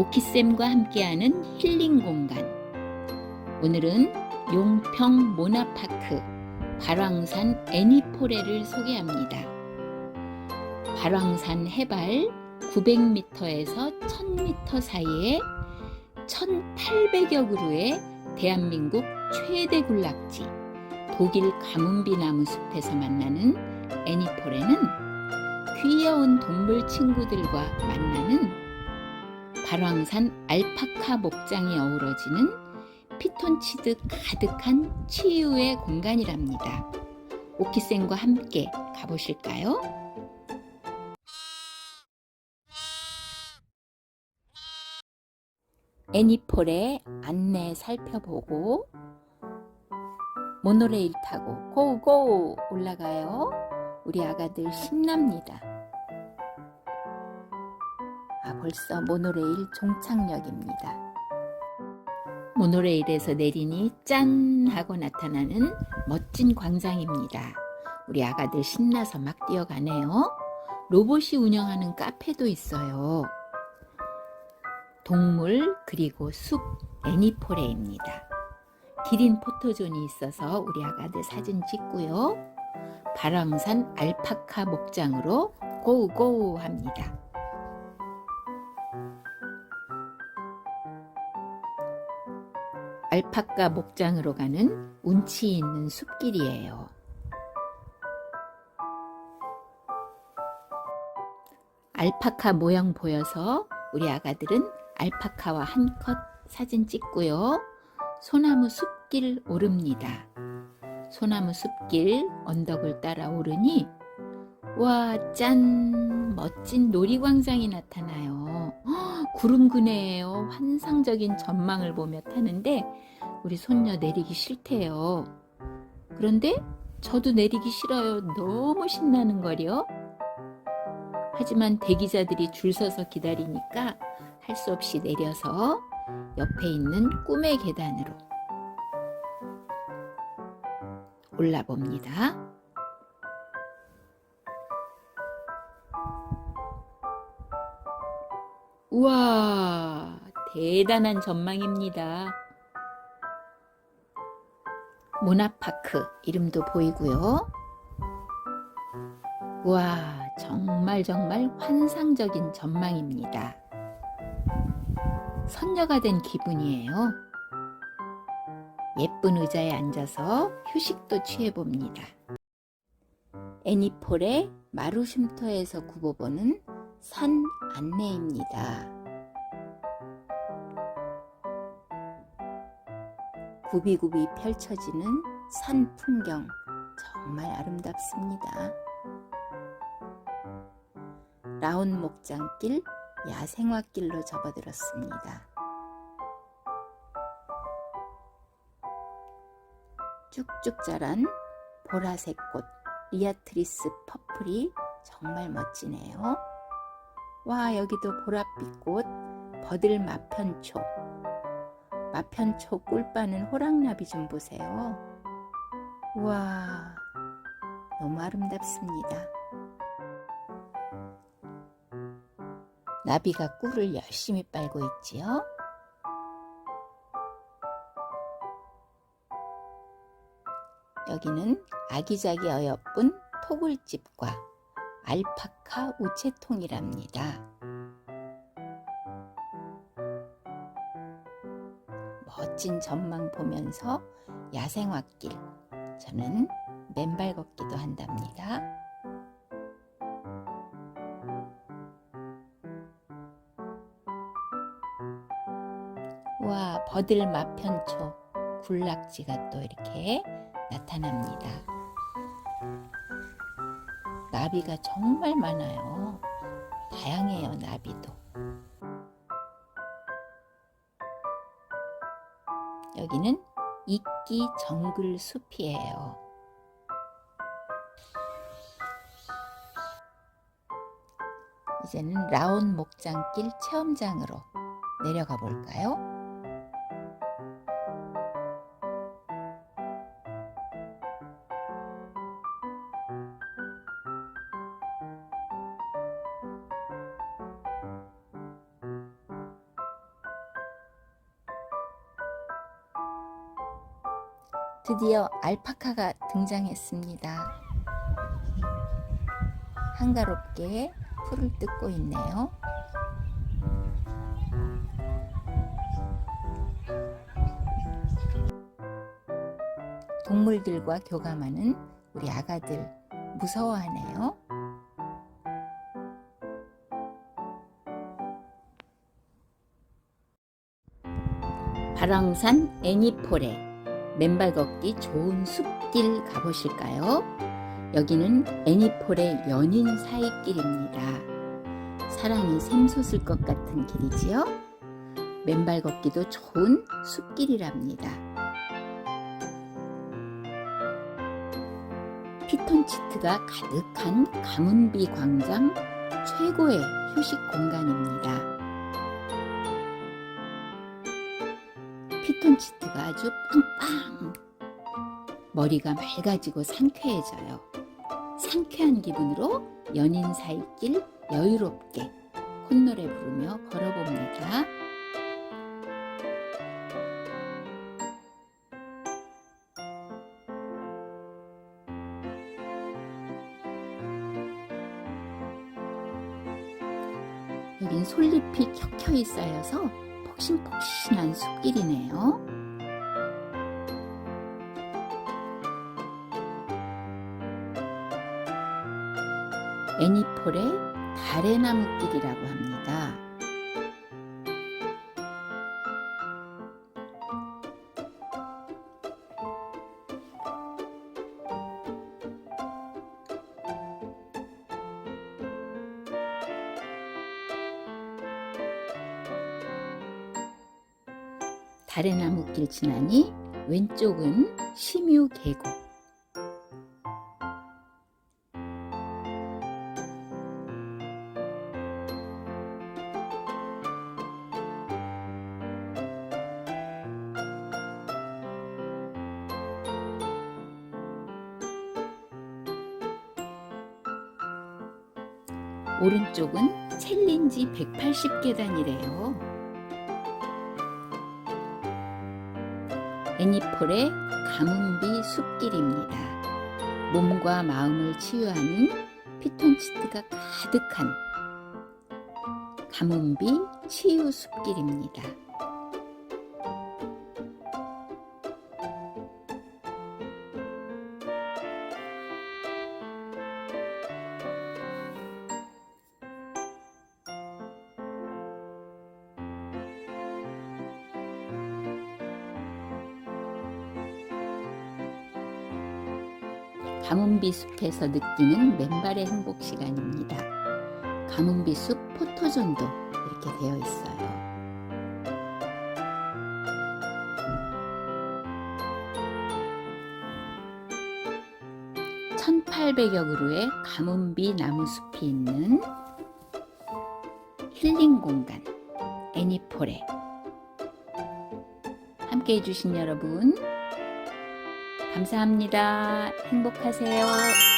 오키쌤과 함께하는 힐링 공간. 오늘은 용평 모나파크 발왕산 애니포레를 소개합니다. 발왕산 해발 900m에서 1000m 사이에 1800여 그루의 대한민국 최대 군락지 독일 가문비 나무 숲에서 만나는 애니포레는 귀여운 동물 친구들과 만나는 발왕산 알파카 목장이 어우러지는 피톤치드 가득한 치유의 공간이랍니다. 오키쌤과 함께 가보실까요? 애니폴의 안내 살펴보고 모노레일 타고 고고 올라가요. 우리 아가들 신납니다. 아, 벌써 모노레일 종착역입니다. 모노레일에서 내리니 짠 하고 나타나는 멋진 광장입니다. 우리 아가들 신나서 막 뛰어가네요. 로봇이 운영하는 카페도 있어요. 동물 그리고 숲 애니포레입니다. 기린 포토존이 있어서 우리 아가들 사진 찍고요. 발왕산 알파카 목장으로 고고 합니다. 알파카 목장으로 가는 운치 있는 숲길이에요. 알파카 모양 보여서 우리 아가들은 알파카와 한컷 사진 찍고요. 소나무 숲길 오릅니다. 소나무 숲길 언덕을 따라 오르니 와, 짠! 멋진 놀이광장이 나타나요. 헉, 구름 그네예요. 환상적인 전망을 보며 타는데 우리 손녀 내리기 싫대요. 그런데 저도 내리기 싫어요. 너무 신나는 거려. 하지만 대기자들이 줄 서서 기다리니까 할 수 없이 내려서 옆에 있는 꿈의 계단으로 올라봅니다. 우와, 대단한 전망입니다. 모나파크 이름도 보이고요. 우와, 정말 정말 환상적인 전망입니다. 선녀가 된 기분이에요. 예쁜 의자에 앉아서 휴식도 취해봅니다. 애니폴의 마루쉼터에서 굽어보는 산 안내입니다. 굽이굽이 펼쳐지는 산 풍경 정말 아름답습니다. 라온 목장길 야생화길로 접어들었습니다. 쭉쭉 자란 보라색 꽃 리아트리스 퍼플이 정말 멋지네요. 와 여기도 보랏빛 꽃 버들 마편초 마편초 꿀 빠는 호랑나비 좀 보세요. 와 너무 아름답습니다. 나비가 꿀을 열심히 빨고 있지요. 여기는 아기자기 어여쁜 토굴집과 알파카 우체통이랍니다. 멋진 전망 보면서 야생화길, 저는 맨발 걷기도 한답니다. 와, 버들 마편초 군락지가 또 이렇게 나타납니다. 나비가 정말 많아요. 다양해요, 나비도. 여기는 이끼 정글 숲이에요. 이제는 라온 목장길 체험장으로 내려가 볼까요? 드디어 알파카가 등장했습니다. 한가롭게 풀을 뜯고 있네요. 동물들과 교감하는 우리 아가들 무서워하네요. 발왕산 애니폴에 맨발 걷기 좋은 숲길 가보실까요? 여기는 애니폴의 연인 사이길입니다. 사랑이 샘솟을 것 같은 길이지요? 맨발 걷기도 좋은 숲길이랍니다. 피톤치트가 가득한 가문비 광장 최고의 휴식 공간입니다. 피톤치트가 아주 빵빵 머리가 맑아지고 상쾌해져요. 상쾌한 기분으로 연인 사이길 여유롭게 콧노래 부르며 걸어봅니다. 여긴 솔잎이 켜켜이 쌓여서 폭신폭신한 숲길이네요. 애니폴의 달의 나무길이라고 합니다. 달의 나무길 지나니 왼쪽은 심유 계곡. 오른쪽은 챌린지 180계단이래요. 애니폴의 가문비 숲길입니다. 몸과 마음을 치유하는 피톤치트가 가득한 가문비 치유 숲길입니다. 가문비 숲에서 느끼는 맨발의 행복 시간입니다. 가문비 숲 포토존도 이렇게 되어 있어요. 1800여 그루의 가문비 나무 숲이 있는 힐링 공간 애니폴에 함께 해주신 여러분 감사합니다. 행복하세요.